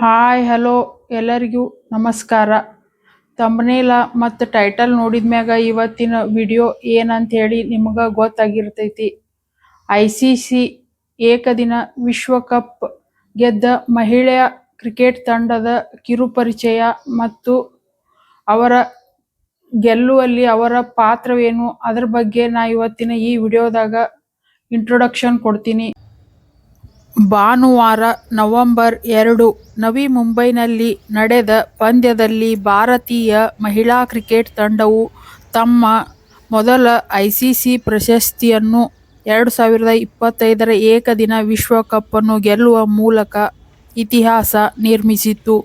Hi, hello, ಎಲ್ಲರಿಗೂ ನಮಸ್ಕಾರ. ತಮ್ಮನೇಲ ಮತ್ತು ಟೈಟಲ್ ನೋಡಿದ ಮ್ಯಾಗ ಇವತ್ತಿನ ವಿಡಿಯೋ ಏನಂತ ಹೇಳಿ ನಿಮ್ಗೆ ಗೊತ್ತಾಗಿರ್ತೈತಿ. ಐ ಸಿ ಸಿ ಏಕದಿನ ವಿಶ್ವಕಪ್ ಗೆದ್ದ ಮಹಿಳೆಯ ಕ್ರಿಕೆಟ್ ತಂಡದ ಕಿರುಪರಿಚಯ ಮತ್ತು ಅವರ ಗೆಲ್ಲುವಲ್ಲಿ ಅವರ ಪಾತ್ರವೇನು, ಅದರ ಬಗ್ಗೆ ನಾ ಇವತ್ತಿನ ಈ ವಿಡಿಯೋದಾಗ ಇಂಟ್ರೊಡಕ್ಷನ್ ಕೊಡ್ತೀನಿ. ಭಾನುವಾರ ನವೆಂಬರ್ ಎರಡು ನವಿ ಮುಂಬೈನಲ್ಲಿ ನಡೆದ ಪಂದ್ಯದಲ್ಲಿ ಭಾರತೀಯ ಮಹಿಳಾ ಕ್ರಿಕೆಟ್ ತಂಡವು ತಮ್ಮ ಮೊದಲ ಐಸಿಸಿ ಪ್ರಶಸ್ತಿಯನ್ನು ಎರಡು ಸಾವಿರದ ಇಪ್ಪತ್ತೈದರ ಏಕದಿನ ವಿಶ್ವಕಪ್ಪನ್ನು ಗೆಲ್ಲುವ ಮೂಲಕ ಇತಿಹಾಸ ನಿರ್ಮಿಸಿತು.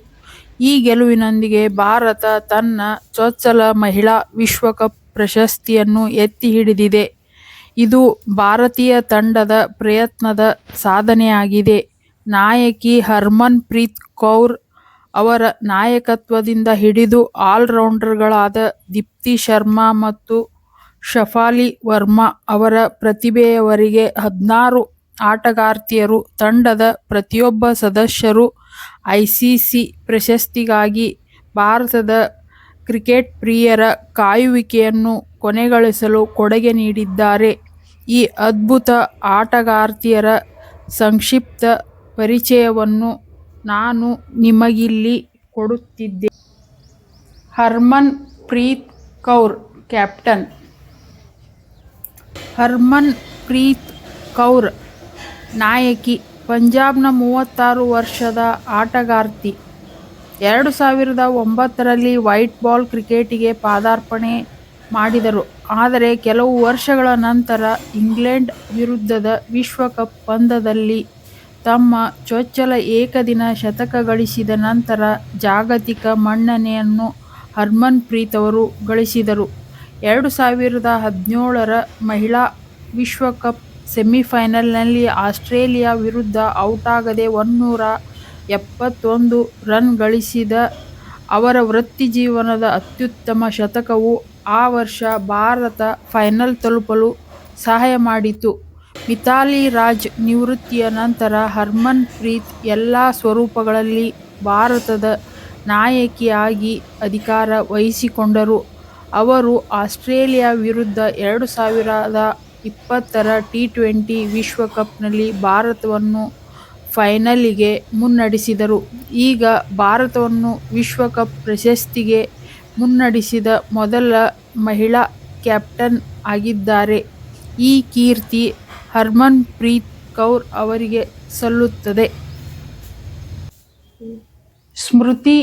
ಈ ಗೆಲುವಿನೊಂದಿಗೆ ಭಾರತ ತನ್ನ ಚೊಚ್ಚಲ ಮಹಿಳಾ ವಿಶ್ವಕಪ್ ಪ್ರಶಸ್ತಿಯನ್ನು ಎತ್ತಿ ಹಿಡಿದಿದೆ. ಇದು ಭಾರತೀಯ ತಂಡದ ಪ್ರಯತ್ನದ ಸಾಧನೆಯಾಗಿದೆ. ನಾಯಕಿ ಹರ್ಮನ್ ಪ್ರೀತ್ ಕೌರ್ ಅವರ ನಾಯಕತ್ವದಿಂದ ಹಿಡಿದು ಆಲ್ರೌಂಡರ್ಗಳಾದ ದೀಪ್ತಿ ಶರ್ಮಾ ಮತ್ತು ಶಫಾಲಿ ವರ್ಮಾ ಅವರ ಪ್ರತಿಭೆಯವರಿಗೆ ಹದಿನಾರು ಆಟಗಾರ್ತಿಯರು, ತಂಡದ ಪ್ರತಿಯೊಬ್ಬ ಸದಸ್ಯರು ಐಸಿಸಿ ಪ್ರಶಸ್ತಿಗಾಗಿ ಭಾರತದ ಕ್ರಿಕೆಟ್ ಪ್ರಿಯರ ಕಾಯುವಿಕೆಯನ್ನು ಕೊನೆಗೊಳಿಸಲು ಕೊಡುಗೆ ನೀಡಿದ್ದಾರೆ. ಈ ಅದ್ಭುತ ಆಟಗಾರ್ತಿಯರ ಸಂಕ್ಷಿಪ್ತ ಪರಿಚಯವನ್ನು ನಾನು ನಿಮಗಿಲ್ಲಿ ಕೊಡುತ್ತಿದ್ದೆ Harmanpreet Kaur, captain Harmanpreet Kaur, ನಾಯಕಿ ಪಂಜಾಬ್ನ ಮೂವತ್ತಾರು ವರ್ಷದ ಆಟಗಾರ್ತಿ. ಎರಡು ಸಾವಿರದ ಒಂಬತ್ತರಲ್ಲಿ ವೈಟ್ ಬಾಲ್ ಕ್ರಿಕೆಟಿಗೆ ಪದಾರ್ಪಣೆ ಮಾಡಿದರು. ಆದರೆ ಕೆಲವು ವರ್ಷಗಳ ನಂತರ ಇಂಗ್ಲೆಂಡ್ ವಿರುದ್ಧದ ವಿಶ್ವಕಪ್ ಪಂದ್ಯದಲ್ಲಿ ತಮ್ಮ ಚೊಚ್ಚಲ ಏಕದಿನ ಶತಕ ಗಳಿಸಿದ ನಂತರ ಜಾಗತಿಕ ಮನ್ನಣೆಯನ್ನು ಹರ್ಮನ್ ಪ್ರೀತ್ ಅವರು ಗಳಿಸಿದರು. ಎರಡು ಸಾವಿರದ ಹದಿನೇಳರ ಮಹಿಳಾ ವಿಶ್ವಕಪ್ ಸೆಮಿಫೈನಲ್ನಲ್ಲಿ ಆಸ್ಟ್ರೇಲಿಯಾ ವಿರುದ್ಧ ಔಟಾಗದೆ ಒನ್ನೂರ ಎಪ್ಪತ್ತೊಂದು ರನ್ ಗಳಿಸಿದ ಅವರ ವೃತ್ತಿ ಜೀವನದ ಅತ್ಯುತ್ತಮ ಶತಕವು ಆ ವರ್ಷ ಭಾರತ ಫೈನಲ್ ತಲುಪಲು ಸಹಾಯ ಮಾಡಿತು. ಮಿಥಾಲಿ ರಾಜ್ ನಿವೃತ್ತಿಯ ನಂತರ ಹರ್ಮನ್ ಪ್ರೀತ್ ಎಲ್ಲ ಸ್ವರೂಪಗಳಲ್ಲಿ ಭಾರತದ ನಾಯಕಿಯಾಗಿ ಅಧಿಕಾರ ವಹಿಸಿಕೊಂಡರು. ಅವರು ಆಸ್ಟ್ರೇಲಿಯಾ ವಿರುದ್ಧ ಎರಡು ಸಾವಿರದ ಇಪ್ಪತ್ತರ ಟಿ-ಟ್ವೆಂಟಿ ವಿಶ್ವಕಪ್ನಲ್ಲಿ ಭಾರತವನ್ನು ಫೈನಲಿಗೆ ಮುನ್ನಡೆಸಿದರು. ಈಗ ಭಾರತವನ್ನು ವಿಶ್ವಕಪ್ ಪ್ರಶಸ್ತಿಗೆ ಮುನ್ನಡೆಸಿದ ಮೊದಲ ಮಹಿಳಾ ಕ್ಯಾಪ್ಟನ್ ಆಗಿದ್ದಾರೆ. ಈ ಕೀರ್ತಿ ಹರ್ಮನ್ ಪ್ರೀತ್ ಕೌರ್ ಅವರಿಗೆ ಸಲ್ಲುತ್ತದೆ. ಸ್ಮೃತಿ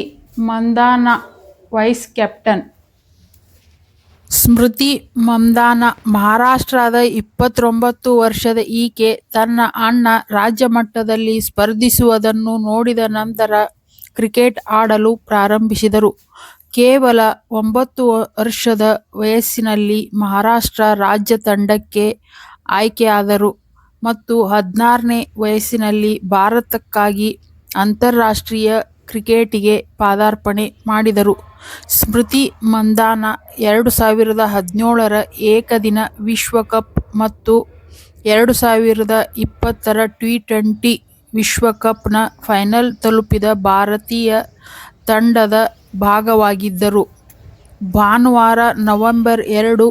ಮಂದಾನ ವೈಸ್ ಕ್ಯಾಪ್ಟನ್ ಸ್ಮೃತಿ ಮಂದಾನ ಮಹಾರಾಷ್ಟ್ರದ ಇಪ್ಪತ್ತೊಂಬತ್ತು ವರ್ಷದ ಈಕೆ ತನ್ನ ಅಣ್ಣ ರಾಜ್ಯ ಮಟ್ಟದಲ್ಲಿ ಸ್ಪರ್ಧಿಸುವುದನ್ನು ನೋಡಿದ ನಂತರ ಕ್ರಿಕೆಟ್ ಆಡಲು ಪ್ರಾರಂಭಿಸಿದರು. ಕೇವಲ ಒಂಬತ್ತು ವರ್ಷದ ವಯಸ್ಸಿನಲ್ಲಿ ಮಹಾರಾಷ್ಟ್ರ ರಾಜ್ಯ ತಂಡಕ್ಕೆ ಆಯ್ಕೆಯಾದರು ಮತ್ತು ಹದಿನಾರನೇ ವಯಸ್ಸಿನಲ್ಲಿ ಭಾರತಕ್ಕಾಗಿ ಅಂತಾರಾಷ್ಟ್ರೀಯ ಕ್ರಿಕೆಟಿಗೆ ಪಾದಾರ್ಪಣೆ ಮಾಡಿದರು. ಸ್ಮೃತಿ ಮಂದಾನ ಎರಡು ಸಾವಿರದ ಹದಿನೇಳರ ಏಕದಿನ ವಿಶ್ವಕಪ್ ಮತ್ತು ಎರಡು ಸಾವಿರದ ಇಪ್ಪತ್ತರ ಟಿ-ಟ್ವೆಂಟಿ ವಿಶ್ವಕಪ್ನ ನ ಫೈನಲ್ ತಲುಪಿದ ಭಾರತೀಯ ತಂಡದ ಭಾಗವಾಗಿದ್ದರು. ಭಾನುವಾರ ನವೆಂಬರ್ ಎರಡು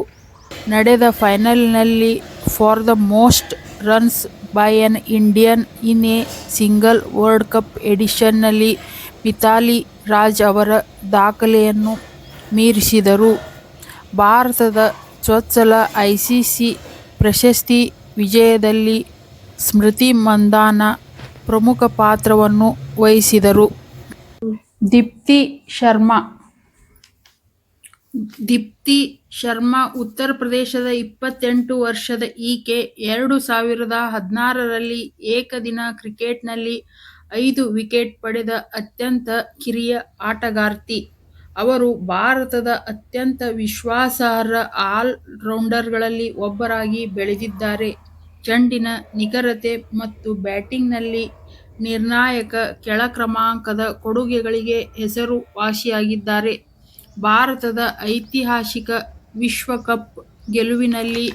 ನಡೆದ ಫೈನಲ್ನಲ್ಲಿ for the most runs by an Indian in a single World Cup edition Mithali Raj ಅವರ ದಾಖಲೆಯನ್ನು ಮೀರಿಸಿದರು. ಭಾರತದ ಚೊಚ್ಚಲ ಐಸಿಸಿ ಪ್ರಶಸ್ತಿ ವಿಜಯದಲ್ಲಿ ಸ್ಮೃತಿ ಮಂದಾನ ಪ್ರಮುಖ ಪಾತ್ರವನ್ನು ವಹಿಸಿದರು. ದೀಪ್ತಿ ಶರ್ಮಾ ದೀಪ್ತಿ ಶರ್ಮಾ ಉತ್ತರ ಪ್ರದೇಶದ ಇಪ್ಪತ್ತೆಂಟು ವರ್ಷದ ಈಕೆ ಎರಡು ಸಾವಿರದ ಹದಿನಾರರಲ್ಲಿ ಏಕದಿನ ಕ್ರಿಕೆಟ್ನಲ್ಲಿ ಐದು ವಿಕೆಟ್ ಪಡೆದ ಅತ್ಯಂತ ಕಿರಿಯ ಆಟಗಾರ್ತಿ. ಅವರು ಭಾರತದ ಅತ್ಯಂತ ವಿಶ್ವಾಸಾರ್ಹ ಆಲ್-ರೌಂಡರ್ಗಳಲ್ಲಿ ಒಬ್ಬರಾಗಿ ಬೆಳೆದಿದ್ದಾರೆ. ಚೆಂಡಿನ ನಿಖರತೆ ಮತ್ತು ಬ್ಯಾಟಿಂಗ್ನಲ್ಲಿ ನಿರ್ಣಾಯಕ ಕೆಳ ಕ್ರಮಾಂಕದ ಕೊಡುಗೆಗಳಿಗೆ ಹೆಸರುವಾಸಿಯಾಗಿದ್ದಾರೆ. ಭಾರತದ ಐತಿಹಾಸಿಕ ವಿಶ್ವಕಪ್ ಗೆಲುವಿನಲ್ಲಿ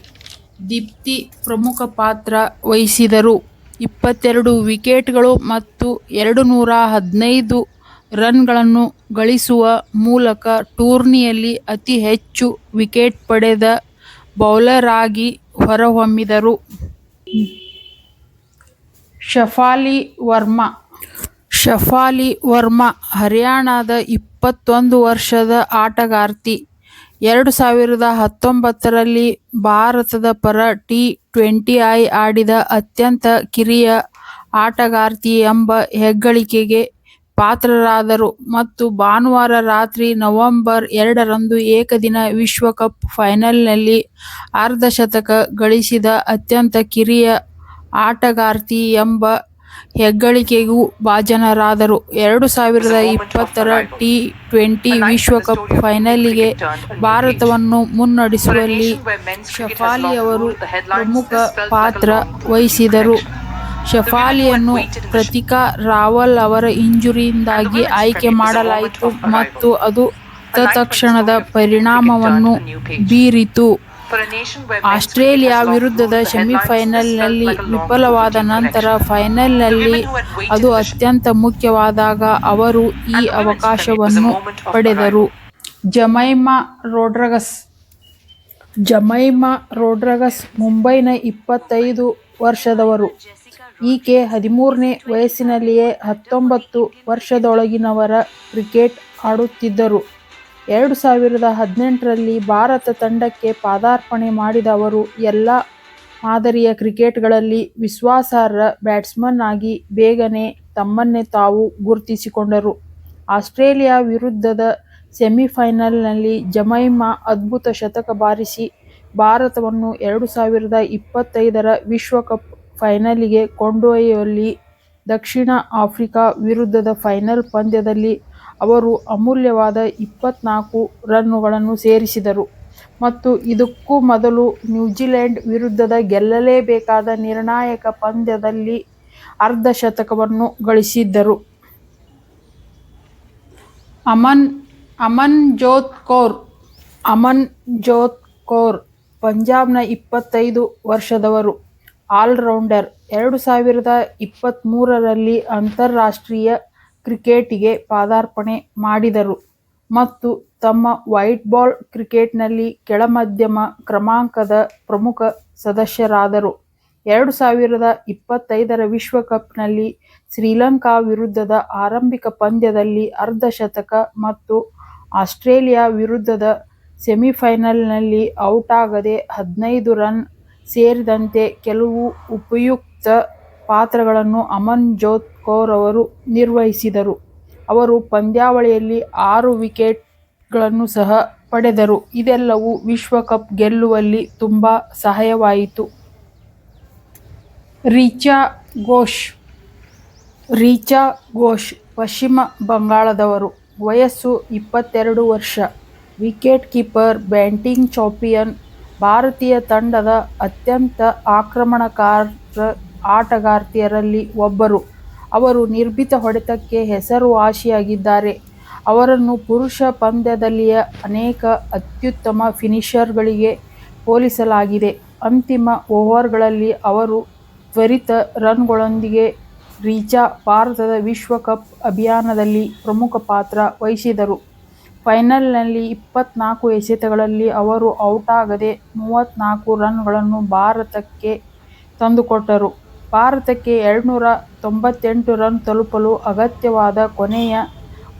ದೀಪ್ತಿ ಪ್ರಮುಖ ಪಾತ್ರ ವಹಿಸಿದರು. ಇಪ್ಪತ್ತೆರಡು ವಿಕೆಟ್ಗಳು ಮತ್ತು ಎರಡು ನೂರ ಹದಿನೈದು ರನ್ಗಳನ್ನು ಗಳಿಸುವ ಮೂಲಕ ಟೂರ್ನಿಯಲ್ಲಿ ಅತಿ ಹೆಚ್ಚು ವಿಕೆಟ್ ಪಡೆದ ಬೌಲರ್ ಆಗಿ ಹೊರಹೊಮ್ಮಿದರು. ಶಫಾಲಿ ವರ್ಮಾ ಶಫಾಲಿ ವರ್ಮಾ ಹರಿಯಾಣದ ಇಪ್ಪತ್ತೊಂದು ವರ್ಷದ ಆಟಗಾರ್ತಿ. ಎರಡು ಸಾವಿರದ ಹತ್ತೊಂಬತ್ತರಲ್ಲಿ ಭಾರತದ ಪರ ಟಿ-ಟ್ವೆಂಟಿ ಆಡಿದ ಅತ್ಯಂತ ಕಿರಿಯ ಆಟಗಾರ್ತಿ ಎಂಬ ಹೆಗ್ಗಳಿಕೆಗೆ ಪಾತ್ರರಾದರು ಮತ್ತು ಭಾನುವಾರ ರಾತ್ರಿ ನವೆಂಬರ್ ಎರಡರಂದು ಏಕದಿನ ವಿಶ್ವಕಪ್ ಫೈನಲ್ನಲ್ಲಿ ಅರ್ಧಶತಕ ಗಳಿಸಿದ ಅತ್ಯಂತ ಕಿರಿಯ ಆಟಗಾರ್ತಿ ಎಂಬ ಹೆಗ್ಗಳಿಕೆಗೂ ಭಾಜನರಾದರು. ಎರಡು ಸಾವಿರದ ಇಪ್ಪತ್ತರ ಟಿ-ಟ್ವೆಂಟಿ ವಿಶ್ವಕಪ್ ಫೈನಲಿಗೆ ಭಾರತವನ್ನು ಮುನ್ನಡೆಸುವಲ್ಲಿ ಶಫಾಲಿ ಅವರು ಪ್ರಮುಖ ಪಾತ್ರ ವಹಿಸಿದರು. ಶಫಾಲಿಯನ್ನು ಪ್ರತಿಕಾ ರಾವಲ್ ಅವರ ಇಂಜುರಿಯಿಂದಾಗಿ ಆಯ್ಕೆ ಮಾಡಲಾಯಿತು ಮತ್ತು ಅದು ತತ್ಕ್ಷಣದ ಪರಿಣಾಮವನ್ನು ಬೀರಿತು. ಆಸ್ಟ್ರೇಲಿಯ ವಿರುದ್ಧದ ಸೆಮಿಫೈನಲ್ನಲ್ಲಿ ವಿಫಲವಾದ ನಂತರ ಫೈನಲ್ನಲ್ಲಿ ಅದು ಅತ್ಯಂತ ಮುಖ್ಯವಾದಾಗ ಅವರು ಈ ಅವಕಾಶವನ್ನು ಪಡೆದರು. ಜಮೈಮಾ ರೋಡ್ರಗಸ್ ಜಮೈಮಾ ರೋಡ್ರಗಸ್ ಮುಂಬೈನ ಇಪ್ಪತ್ತೈದು ವರ್ಷದವರು. ಈಕೆ ಹದಿಮೂರನೇ ವಯಸ್ಸಿನಲ್ಲಿಯೇ ಹತ್ತೊಂಬತ್ತು ವರ್ಷದೊಳಗಿನವರ ಕ್ರಿಕೆಟ್ ಆಡುತ್ತಿದ್ದರು. ಎರಡು ಸಾವಿರದ ಹದಿನೆಂಟರಲ್ಲಿ ಭಾರತ ತಂಡಕ್ಕೆ ಪಾದಾರ್ಪಣೆ ಮಾಡಿದ ಅವರು ಎಲ್ಲ ಮಾದರಿಯ ಕ್ರಿಕೆಟ್ಗಳಲ್ಲಿ ವಿಶ್ವಾಸಾರ್ಹ ಬ್ಯಾಟ್ಸ್ಮನ್ ಆಗಿ ಬೇಗನೆ ತಮ್ಮನ್ನೇ ತಾವು ಗುರುತಿಸಿಕೊಂಡರು. ಆಸ್ಟ್ರೇಲಿಯಾ ವಿರುದ್ಧದ ಸೆಮಿಫೈನಲ್ನಲ್ಲಿ ಜಮೈಮಾ ಅದ್ಭುತ ಶತಕ ಬಾರಿಸಿ ಭಾರತವನ್ನು ಎರಡು ಸಾವಿರದ ಇಪ್ಪತ್ತೈದರ ವಿಶ್ವಕಪ್ ಫೈನಲಿಗೆ ಕೊಂಡೊಯ್ಯುವಲ್ಲಿ ದಕ್ಷಿಣ ಆಫ್ರಿಕಾ ವಿರುದ್ಧದ ಫೈನಲ್ ಪಂದ್ಯದಲ್ಲಿ ಅವರು ಅಮೂಲ್ಯವಾದ ಇಪ್ಪತ್ತ್ನಾಲ್ಕು ರನ್ನುಗಳನ್ನು ಸೇರಿಸಿದರು ಮತ್ತು ಇದಕ್ಕೂ ಮೊದಲು ನ್ಯೂಜಿಲೆಂಡ್ ವಿರುದ್ಧದ ಗೆಲ್ಲಲೇಬೇಕಾದ ನಿರ್ಣಾಯಕ ಪಂದ್ಯದಲ್ಲಿ ಅರ್ಧಶತಕವನ್ನು ಗಳಿಸಿದ್ದರು. ಅಮನ್ ಅಮನ್ ಜೋತ್ ಕೌರ್ ಅಮನ್ ಜೋತ್ ಕೌರ್ ಪಂಜಾಬ್ನ ಇಪ್ಪತ್ತೈದು ವರ್ಷದವರು ಆಲ್ರೌಂಡರ್. ಎರಡು ಸಾವಿರದ ಇಪ್ಪತ್ತ್ಮೂರರಲ್ಲಿ ಅಂತಾರಾಷ್ಟ್ರೀಯ ಕ್ರಿಕೆಟಿಗೆ ಪಾದಾರ್ಪಣೆ ಮಾಡಿದರು ಮತ್ತು ತಮ್ಮ ವೈಟ್-ಬಾಲ್ ಕ್ರಿಕೆಟ್ನಲ್ಲಿ ಕೆಳ-ಮಧ್ಯಮ ಕ್ರಮಾಂಕದ ಪ್ರಮುಖ ಸದಸ್ಯರಾದರು. ಎರಡು ಸಾವಿರದ ಇಪ್ಪತ್ತೈದರ ವಿಶ್ವಕಪ್ನಲ್ಲಿ ಶ್ರೀಲಂಕಾ ವಿರುದ್ಧದ ಆರಂಭಿಕ ಪಂದ್ಯದಲ್ಲಿ ಅರ್ಧಶತಕ ಮತ್ತು ಆಸ್ಟ್ರೇಲಿಯಾ ವಿರುದ್ಧದ ಸೆಮಿಫೈನಲ್ನಲ್ಲಿ ಔಟಾಗದೆ ಹದಿನೈದು ರನ್ ಸೇರಿದಂತೆ ಕೆಲವು ಉಪಯುಕ್ತ ಪಾತ್ರಗಳನ್ನು ಅಮನ್ ಜೋತ್ ಕೌರ್ ಅವರು ನಿರ್ವಹಿಸಿದರು. ಅವರು ಪಂದ್ಯಾವಳಿಯಲ್ಲಿ ಆರು ವಿಕೆಟ್ಗಳನ್ನು ಸಹ ಪಡೆದರು, ಇದೆಲ್ಲವೂ ವಿಶ್ವಕಪ್ ಗೆಲ್ಲುವಲ್ಲಿ ತುಂಬ ಸಹಾಯವಾಯಿತು. ರೀಚಾ ಘೋಷ್ ರೀಚಾ ಘೋಷ್ ಪಶ್ಚಿಮ ಬಂಗಾಳದವರು. ವಯಸ್ಸು ಇಪ್ಪತ್ತೆರಡು ವರ್ಷ. Wicket keeper, batting champion. ಭಾರತೀಯ ತಂಡದ ಅತ್ಯಂತ ಆಕ್ರಮಣಕಾರ ಆಟಗಾರ್ತಿಯರಲ್ಲಿ ಒಬ್ಬರು. ಅವರು ನಿರ್ಭೀತ ಹೊಡೆತಕ್ಕೆ ಹೆಸರುವಾಸಿಯಾಗಿದ್ದಾರೆ. ಅವರನ್ನು ಪುರುಷ ಪಂದ್ಯದಲ್ಲಿಯ ಅನೇಕ ಅತ್ಯುತ್ತಮ ಫಿನಿಷರ್ಗಳಿಗೆ ಹೋಲಿಸಲಾಗಿದೆ. ಅಂತಿಮ ಓವರ್ಗಳಲ್ಲಿ ಅವರು ತ್ವರಿತ ರನ್ಗಳೊಂದಿಗೆ ರೀಚಾ ಭಾರತದ ವಿಶ್ವಕಪ್ ಅಭಿಯಾನದಲ್ಲಿ ಪ್ರಮುಖ ಪಾತ್ರ ವಹಿಸಿದರು. ಫೈನಲ್ನಲ್ಲಿ ಇಪ್ಪತ್ನಾಲ್ಕು ಎಸೆತಗಳಲ್ಲಿ ಅವರು ಔಟಾಗದೆ ಮೂವತ್ತ್ನಾಲ್ಕು ರನ್ಗಳನ್ನು ಭಾರತಕ್ಕೆ ತಂದುಕೊಟ್ಟರು. ಭಾರತಕ್ಕೆ ಎರಡುನೂರ ತೊಂಬತ್ತೆಂಟು ರನ್ ತಲುಪಲು ಅಗತ್ಯವಾದ ಕೊನೆಯ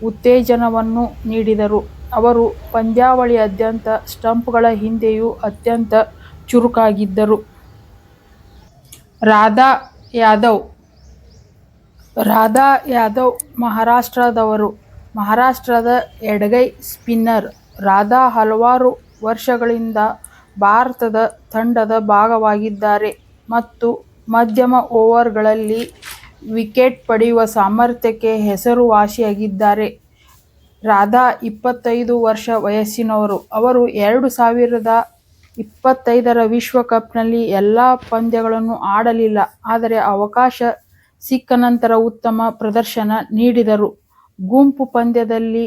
ಉತ್ತೇಜನವನ್ನು ನೀಡಿದರು. ಅವರು ಪಂದ್ಯಾವಳಿಯಾದ್ಯಂತ ಸ್ಟಂಪ್ಗಳ ಹಿಂದೆಯೂ ಅತ್ಯಂತ ಚುರುಕಾಗಿದ್ದರು. ರಾಧಾ ಯಾದವ್ ರಾಧಾ ಯಾದವ್ ಮಹಾರಾಷ್ಟ್ರದವರು. ಮಹಾರಾಷ್ಟ್ರದ ಎಡಗೈ ಸ್ಪಿನ್ನರ್. ರಾಧಾ ಹಲವಾರು ವರ್ಷಗಳಿಂದ ಭಾರತದ ತಂಡದ ಭಾಗವಾಗಿದ್ದಾರೆ ಮತ್ತು ಮಧ್ಯಮ ಓವರ್ಗಳಲ್ಲಿ ವಿಕೆಟ್ ಪಡೆಯುವ ಸಾಮರ್ಥ್ಯಕ್ಕೆ ಹೆಸರುವಾಸಿಯಾಗಿದ್ದಾರೆ. ರಾಧಾ ಇಪ್ಪತ್ತೈದು ವರ್ಷ ವಯಸ್ಸಿನವರು. ಅವರು ಎರಡು ಸಾವಿರದ ಇಪ್ಪತ್ತೈದರ ವಿಶ್ವಕಪ್ನಲ್ಲಿ ಎಲ್ಲ ಪಂದ್ಯಗಳನ್ನು ಆಡಲಿಲ್ಲ ಆದರೆ ಅವಕಾಶ ಸಿಕ್ಕ ನಂತರ ಉತ್ತಮ ಪ್ರದರ್ಶನ ನೀಡಿದರು. ಗುಂಪು ಪಂದ್ಯದಲ್ಲಿ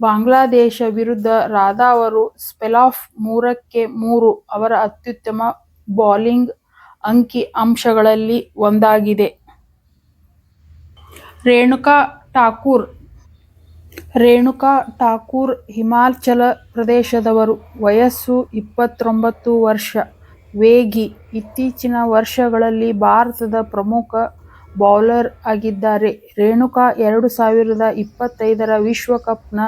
ಬಾಂಗ್ಲಾದೇಶ ವಿರುದ್ಧ ರಾಧಾ ಅವರು ಸ್ಪೆಲ್ ಆಫ್ ಮೂರಕ್ಕೆ ಮೂರು ಅವರ ಅತ್ಯುತ್ತಮ ಬೌಲಿಂಗ್ ಅಂಕಿ ಅಂಶಗಳಲ್ಲಿ ಒಂದಾಗಿದೆ. ರೇಣುಕಾ ಠಾಕೂರ್ ರೇಣುಕಾ ಠಾಕೂರ್ ಹಿಮಾಚಲ ಪ್ರದೇಶದವರು. ವಯಸ್ಸು ಇಪ್ಪತ್ತೊಂಬತ್ತು ವರ್ಷ. ವೇಗಿ. ಇತ್ತೀಚಿನ ವರ್ಷಗಳಲ್ಲಿ ಭಾರತದ ಪ್ರಮುಖ ಬೌಲರ್ ಆಗಿದ್ದಾರೆ. ರೇಣುಕಾ ಎರಡು ಸಾವಿರದ ಇಪ್ಪತ್ತೈದರ ವಿಶ್ವಕಪ್ನ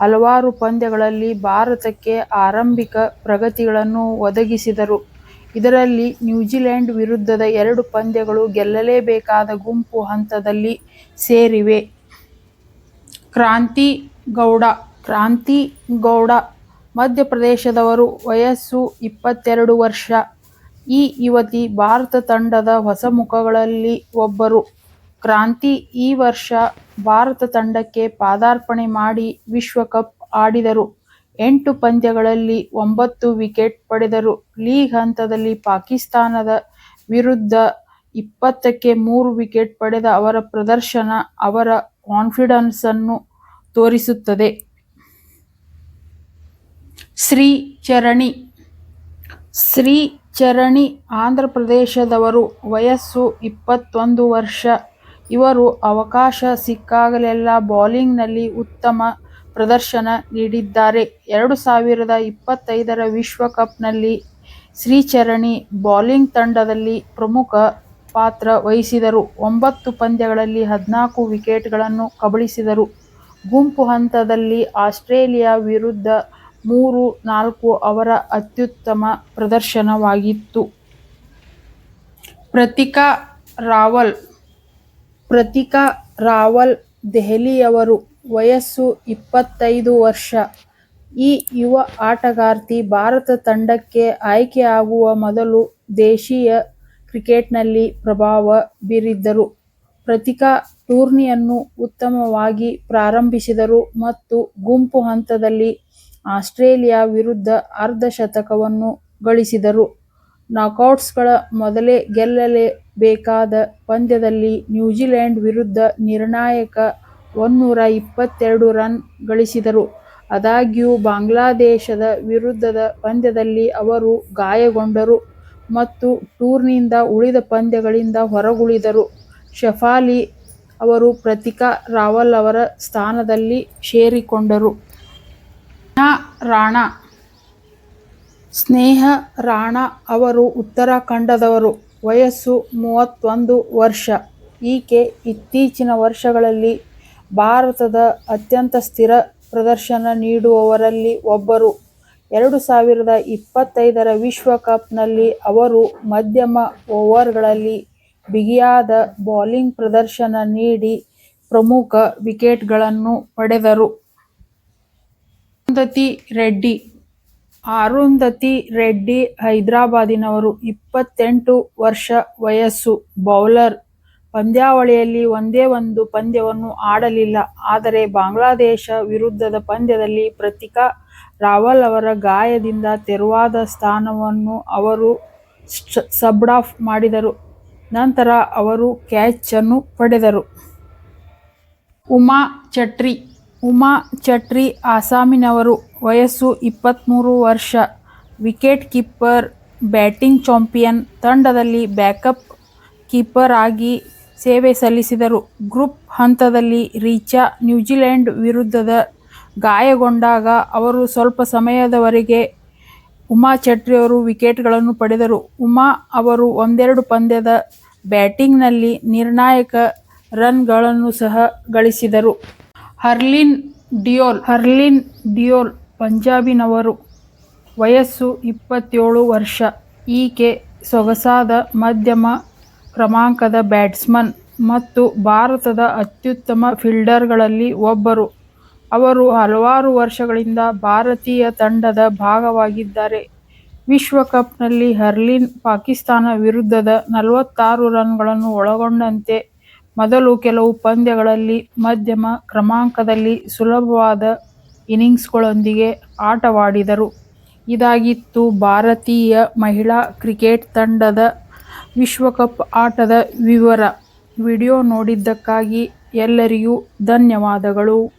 ಹಲವಾರು ಪಂದ್ಯಗಳಲ್ಲಿ ಭಾರತಕ್ಕೆ ಆರಂಭಿಕ ಪ್ರಗತಿಗಳನ್ನು ಒದಗಿಸಿದರು. ಇದರಲ್ಲಿ ನ್ಯೂಜಿಲೆಂಡ್ ವಿರುದ್ಧದ ಎರಡು ಪಂದ್ಯಗಳು ಗೆಲ್ಲಲೇಬೇಕಾದ ಗುಂಪು ಹಂತದಲ್ಲಿ ಸೇರಿವೆ. ಕ್ರಾಂತಿ ಗೌಡ ಕ್ರಾಂತಿ ಗೌಡ, ಮಧ್ಯಪ್ರದೇಶದವರು. ವಯಸ್ಸು ಇಪ್ಪತ್ತೆರಡು ವರ್ಷ. ಈ ಯುವತಿ ಭಾರತ ತಂಡದ ಹೊಸ ಮುಖಗಳಲ್ಲಿ ಒಬ್ಬರು. ಕ್ರಾಂತಿ ಈ ವರ್ಷ ಭಾರತ ತಂಡಕ್ಕೆ ಪಾದಾರ್ಪಣೆ ಮಾಡಿ ವಿಶ್ವಕಪ್ ಆಡಿದರು. ಎಂಟು ಪಂದ್ಯಗಳಲ್ಲಿ ಒಂಬತ್ತು ವಿಕೆಟ್ ಪಡೆದರು. ಲೀಗ್ ಹಂತದಲ್ಲಿ ಪಾಕಿಸ್ತಾನದ ವಿರುದ್ಧ ಇಪ್ಪತ್ತಕ್ಕೆ ಮೂರು ವಿಕೆಟ್ ಪಡೆದ ಅವರ ಪ್ರದರ್ಶನ ಅವರ ಕಾನ್ಫಿಡೆನ್ಸನ್ನು ತೋರಿಸುತ್ತದೆ. ಶ್ರೀ ಚರಣಿ ಶ್ರೀ ಚರಣಿ ಆಂಧ್ರ ಆಂಧ್ರಪ್ರದೇಶದವರು. ವಯಸ್ಸು ಇಪ್ಪತ್ತೊಂದು ವರ್ಷ. ಇವರು ಅವಕಾಶ ಸಿಕ್ಕಾಗಲೆಲ್ಲ ಬೌಲಿಂಗ್ನಲ್ಲಿ ಉತ್ತಮ ಪ್ರದರ್ಶನ ನೀಡಿದ್ದಾರೆ. ಎರಡು ಸಾವಿರದ ಇಪ್ಪತ್ತೈದರ ವಿಶ್ವಕಪ್ನಲ್ಲಿ ಶ್ರೀಚರಣಿ ಬೌಲಿಂಗ್ ತಂಡದಲ್ಲಿ ಪ್ರಮುಖ ಪಾತ್ರ ವಹಿಸಿದರು. ಒಂಬತ್ತು ಪಂದ್ಯಗಳಲ್ಲಿ ಹದಿನಾಲ್ಕು ವಿಕೆಟ್ಗಳನ್ನು ಕಬಳಿಸಿದರು. ಗುಂಪು ಹಂತದಲ್ಲಿ ಆಸ್ಟ್ರೇಲಿಯಾ ವಿರುದ್ಧ ಮೂರು-ನಾಲ್ಕು ಅವರ ಅತ್ಯುತ್ತಮ ಪ್ರದರ್ಶನವಾಗಿತ್ತು. ಪ್ರತಿಕಾ ರಾವಲ್ ಪ್ರತಿಕಾ ರಾವಲ್ ದೆಹಲಿಯವರು. ವಯಸ್ಸು ಇಪ್ಪತ್ತೈದು ವರ್ಷ. ಈ ಯುವ ಆಟಗಾರ್ತಿ ಭಾರತ ತಂಡಕ್ಕೆ ಆಯ್ಕೆಯಾಗುವ ಮೊದಲು ದೇಶೀಯ ಕ್ರಿಕೆಟ್ನಲ್ಲಿ ಪ್ರಭಾವ ಬೀರಿದ್ದರು. ಪ್ರತಿಕಾ ಟೂರ್ನಿಯನ್ನು ಉತ್ತಮವಾಗಿ ಪ್ರಾರಂಭಿಸಿದರು ಮತ್ತು ಗುಂಪು ಹಂತದಲ್ಲಿ ಆಸ್ಟ್ರೇಲಿಯಾ ವಿರುದ್ಧ ಅರ್ಧಶತಕವನ್ನು ಗಳಿಸಿದರು. ನಾಕೌಟ್ಸ್ಗಳ ಮೊದಲೇ ಗೆಲ್ಲಲೇಬೇಕಾದ ಪಂದ್ಯದಲ್ಲಿ ನ್ಯೂಜಿಲೆಂಡ್ ವಿರುದ್ಧ ನಿರ್ಣಾಯಕ ಒನ್ನೂರ ಇಪ್ಪತ್ತೆರಡು ರನ್ ಗಳಿಸಿದರು. ಆದಾಗ್ಯೂ ಬಾಂಗ್ಲಾದೇಶದ ವಿರುದ್ಧದ ಪಂದ್ಯದಲ್ಲಿ ಅವರು ಗಾಯಗೊಂಡರು ಮತ್ತು ಟೂರ್ನಿಂದ ಉಳಿದ ಪಂದ್ಯಗಳಿಂದ ಹೊರಗುಳಿದರು. ಶೆಫಾಲಿ ಅವರು ಪ್ರತಿಕಾ ರಾವಲ್ ಅವರ ಸ್ಥಾನದಲ್ಲಿ ಸೇರಿಕೊಂಡರು. ಸ್ನೇಹಾ ರಾಣಾ, ಸ್ನೇಹ ರಾಣಾ ಅವರು ಉತ್ತರಾಖಂಡದವರು. ವಯಸ್ಸು ಮೂವತ್ತೊಂದು ವರ್ಷ. ಈಕೆ ಇತ್ತೀಚಿನ ವರ್ಷಗಳಲ್ಲಿ ಭಾರತದ ಅತ್ಯಂತ ಸ್ಥಿರ ಪ್ರದರ್ಶನ ನೀಡುವವರಲ್ಲಿ ಒಬ್ಬರು. ಎರಡು ಸಾವಿರದ ಇಪ್ಪತ್ತೈದರ ವಿಶ್ವಕಪ್ನಲ್ಲಿ ಅವರು ಮಧ್ಯಮ ಓವರ್ಗಳಲ್ಲಿ ಬಿಗಿಯಾದ ಬೌಲಿಂಗ್ ಪ್ರದರ್ಶನ ನೀಡಿ ಪ್ರಮುಖ ವಿಕೆಟ್ಗಳನ್ನು ಪಡೆದರು. ಅರುಂಧತಿ ರೆಡ್ಡಿ ಅರುಂಧತಿ ರೆಡ್ಡಿ ಹೈದರಾಬಾದಿನವರು. ಇಪ್ಪತ್ತೆಂಟು ವರ್ಷ ವಯಸ್ಸು. ಬೌಲರ್. ಪಂದ್ಯಾವಳಿಯಲ್ಲಿ ಒಂದೇ ಒಂದು ಪಂದ್ಯವನ್ನು ಆಡಲಿಲ್ಲ. ಆದರೆ ಬಾಂಗ್ಲಾದೇಶ ವಿರುದ್ಧದ ಪಂದ್ಯದಲ್ಲಿ ಪ್ರತಿಕಾ ರಾವಲ್ ಅವರ ಗಾಯದಿಂದ ತೆರವಾದ ಸ್ಥಾನವನ್ನು ಅವರು ಸಬ್ಡಾಫ್ ಮಾಡಿದರು. ನಂತರ ಅವರು ಕ್ಯಾಚನ್ನು ಪಡೆದರು. ಉಮಾ ಚಟ್ರಿ ಉಮಾ ಚಟ್ರಿ ಆಸಾಮಿನವರು ವಯಸ್ಸು ಇಪ್ಪತ್ತ್ಮೂರು ವರ್ಷ. Wicket keeper. ಬ್ಯಾಟಿಂಗ್ ಚಾಂಪಿಯನ್ ತಂಡದಲ್ಲಿ ಬ್ಯಾಕಪ್ ಕೀಪರ್ ಆಗಿ ಸೇವೆ ಸಲ್ಲಿಸಿದರು. ಗ್ರೂಪ್ ಹಂತದಲ್ಲಿ ರೀಚಾ ನ್ಯೂಜಿಲೆಂಡ್ ವಿರುದ್ಧದ ಗಾಯಗೊಂಡಾಗ ಅವರು ಸ್ವಲ್ಪ ಸಮಯದವರೆಗೆ ಉಮಾ ಚಟ್ರಿಯವರು ವಿಕೆಟ್ಗಳನ್ನು ಪಡೆದರು. ಉಮಾ ಅವರು ಒಂದೆರಡು ಪಂದ್ಯದ ಬ್ಯಾಟಿಂಗ್ನಲ್ಲಿ ನಿರ್ಣಾಯಕ ರನ್ಗಳನ್ನು ಸಹ ಗಳಿಸಿದರು. ಹರ್ಲಿನ್ ಡಿಯೋಲ್ ಹರ್ಲಿನ್ ಡಿಯೋಲ್ ಪಂಜಾಬಿನವರು. ವಯಸ್ಸು ಇಪ್ಪತ್ತೇಳು ವರ್ಷ. ಈಕೆ ಸೊಗಸಾದ ಮಧ್ಯಮ ಕ್ರಮಾಂಕದ ಬ್ಯಾಟ್ಸ್ಮನ್ ಮತ್ತು ಭಾರತದ ಅತ್ಯುತ್ತಮ ಫೀಲ್ಡರ್ಗಳಲ್ಲಿ ಒಬ್ಬರು. ಅವರು ಹಲವಾರು ವರ್ಷಗಳಿಂದ ಭಾರತೀಯ ತಂಡದ ಭಾಗವಾಗಿದ್ದಾರೆ. ವಿಶ್ವಕಪ್ನಲ್ಲಿ ಹರ್ಲಿನ್ ಪಾಕಿಸ್ತಾನ ವಿರುದ್ಧದ ನಲವತ್ತಾರು ರನ್ಗಳನ್ನು ಒಳಗೊಂಡಂತೆ ಮೊದಲು ಕೆಲವು ಪಂದ್ಯಗಳಲ್ಲಿ ಮಧ್ಯಮ ಕ್ರಮಾಂಕದಲ್ಲಿ ಸುಲಭವಾದ ಇನಿಂಗ್ಸ್ಗಳೊಂದಿಗೆ ಆಟವಾಡಿದರು. ಇದಾಗಿತ್ತು ಭಾರತೀಯ ಮಹಿಳಾ ಕ್ರಿಕೆಟ್ ತಂಡದ ವಿಶ್ವಕಪ್ ಆಟದ ವಿವರ. ವಿಡಿಯೋ ನೋಡಿದ್ದಕ್ಕಾಗಿ ಎಲ್ಲರಿಗೂ ಧನ್ಯವಾದಗಳು.